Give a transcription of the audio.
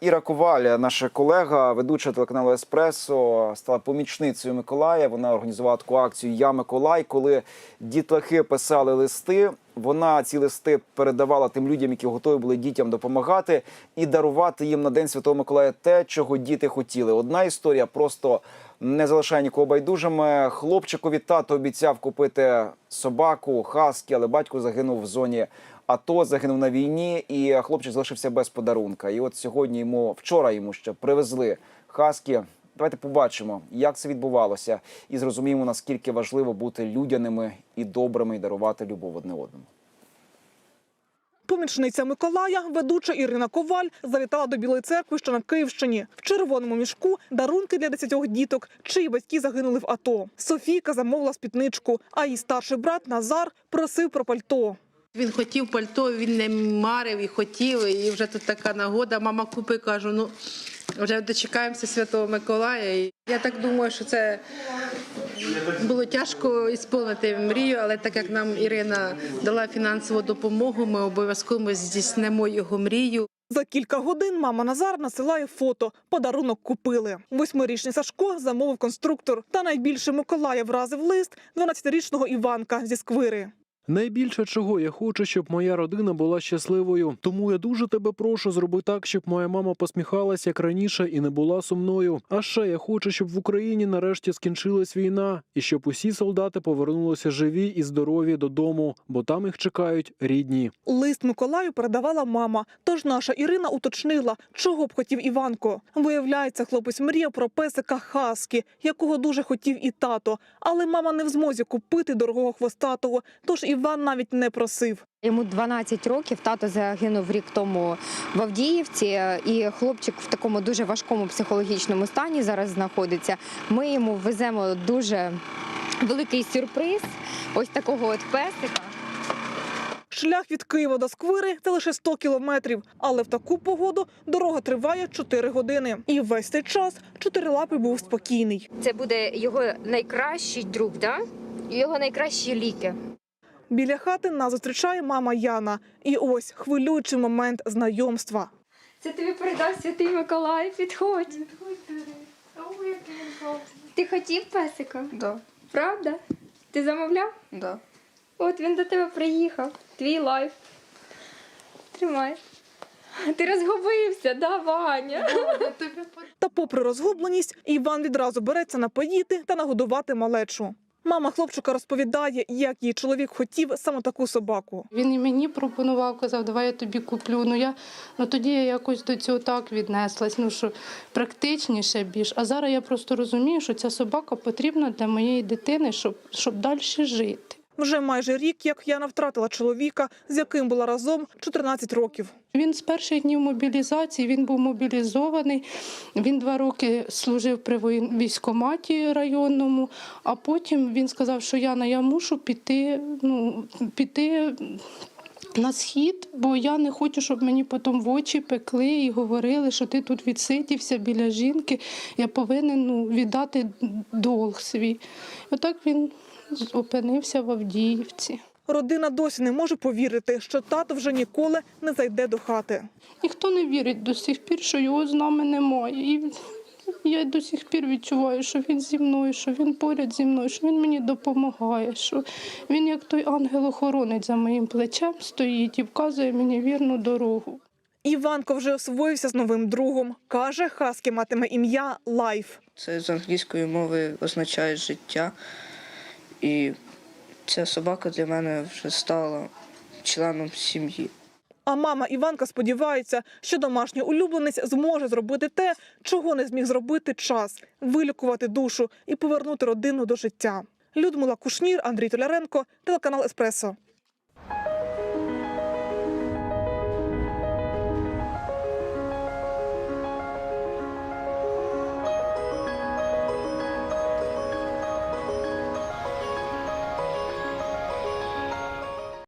Іра Коваль, наша колега, ведуча телеканалу Еспресо, стала помічницею Миколая. Вона організувала таку акцію Я Миколай, коли дітлахи писали листи. Вона ці листи передавала тим людям, які готові були дітям допомагати і дарувати їм на день Святого Миколая те, чого діти хотіли. Одна історія просто не залишає нікого байдужими. Хлопчикові тато обіцяв купити собаку, хаскі, але батько загинув в зоні АТО, загинув на війні, і хлопчик залишився без подарунка. І от сьогодні йому вчора йому ще привезли хаскі. Давайте побачимо, як це відбувалося, і зрозуміємо, наскільки важливо бути людяними і добрими і дарувати любов одне одному. Помічниця Миколая, ведуча Ірина Коваль, завітала до Білої церкви, що на Київщині. В червоному мішку дарунки для десятьох діток, чиї батьки загинули в АТО. Софійка замовила спідничку, а її старший брат Назар просив про пальто. Він хотів пальто, він не марив і хотів, і вже тут така нагода. Мама купи, кажу, ну вже дочекаємося Святого Миколая. Я так думаю, що це було тяжко ісполнити мрію, але так як нам Ірина дала фінансову допомогу, ми обов'язково здійснимо його мрію. За кілька годин мама Назар насилає фото. Подарунок купили. Восьмирічний Сашко замовив конструктор. Та найбільше Миколая вразив лист 12-річного Іванка зі сквири. Найбільше чого я хочу, щоб моя родина була щасливою. Тому я дуже тебе прошу зроби так, щоб моя мама посміхалась як раніше і не була сумною. А ще я хочу, щоб в Україні нарешті скінчилась війна, і щоб усі солдати повернулися живі і здорові додому, бо там їх чекають рідні. Лист Миколаю передавала мама. Тож наша Ірина уточнила, чого б хотів Іванко. Виявляється, хлопець мріяв про песика Хаскі, якого дуже хотів і тато. Але мама не в змозі купити дорогого хвостатого. Тож Іван навіть не просив. Йому 12 років. Тато загинув рік тому в Авдіївці, і хлопчик в такому дуже важкому психологічному стані зараз знаходиться. Ми йому веземо дуже великий сюрприз. Ось такого от песика. Шлях від Києва до Сквири – це лише 100 кілометрів. Але в таку погоду дорога триває 4 години. І весь цей час чотирилапий був спокійний. Це буде його найкращий друг, да? його найкращі ліки. Біля хати нас зустрічає мама Яна. І ось хвилюючий момент знайомства. Це тобі передав святий Миколай. Підходь. Ти хотів песика? Да, Правда? Ти замовляв? да. От він до тебе приїхав. Твій лайф. Тримай. Ти розгубився, да, Ваня? Та попри розгубленість, Іван відразу береться напоїти та нагодувати малечу. Мама хлопчика розповідає, як її чоловік хотів саме таку собаку. Він і мені пропонував, казав, давай я тобі куплю. Ну я ну тоді я якось до цього так віднеслась. Ну що практичніше більш. А зараз я просто розумію, що ця собака потрібна для моєї дитини, щоб, щоб далі жити. Вже майже рік, як Яна втратила чоловіка, з яким була разом 14 років. Він з перших днів мобілізації він був мобілізований. Він два роки служив при військкоматі районному, а потім він сказав, що Яна, я мушу піти, ну, піти. На схід, бо я не хочу, щоб мені потім в очі пекли і говорили, що ти тут відсидівся біля жінки. Я повинен ну, віддати долг свій. Отак він опинився в Авдіївці. Родина досі не може повірити, що тато вже ніколи не зайде до хати. Ніхто не вірить до сих пір, що його з нами немає. І я до сих пір відчуваю, що він зі мною, що він поряд зі мною, що він мені допомагає, що він як той ангел-охоронець за моїм плечем стоїть і вказує мені вірну дорогу. Іванко вже освоївся з новим другом. Каже, хаски матиме ім'я Лайф. Це з англійської мови означає життя. І ця собака для мене вже стала членом сім'ї. А мама Іванка сподівається, що домашній улюбленець зможе зробити те, чого не зміг зробити час вилікувати душу і повернути родину до життя. Людмила Кушнір, Андрій Толяренко, телеканал Еспресо.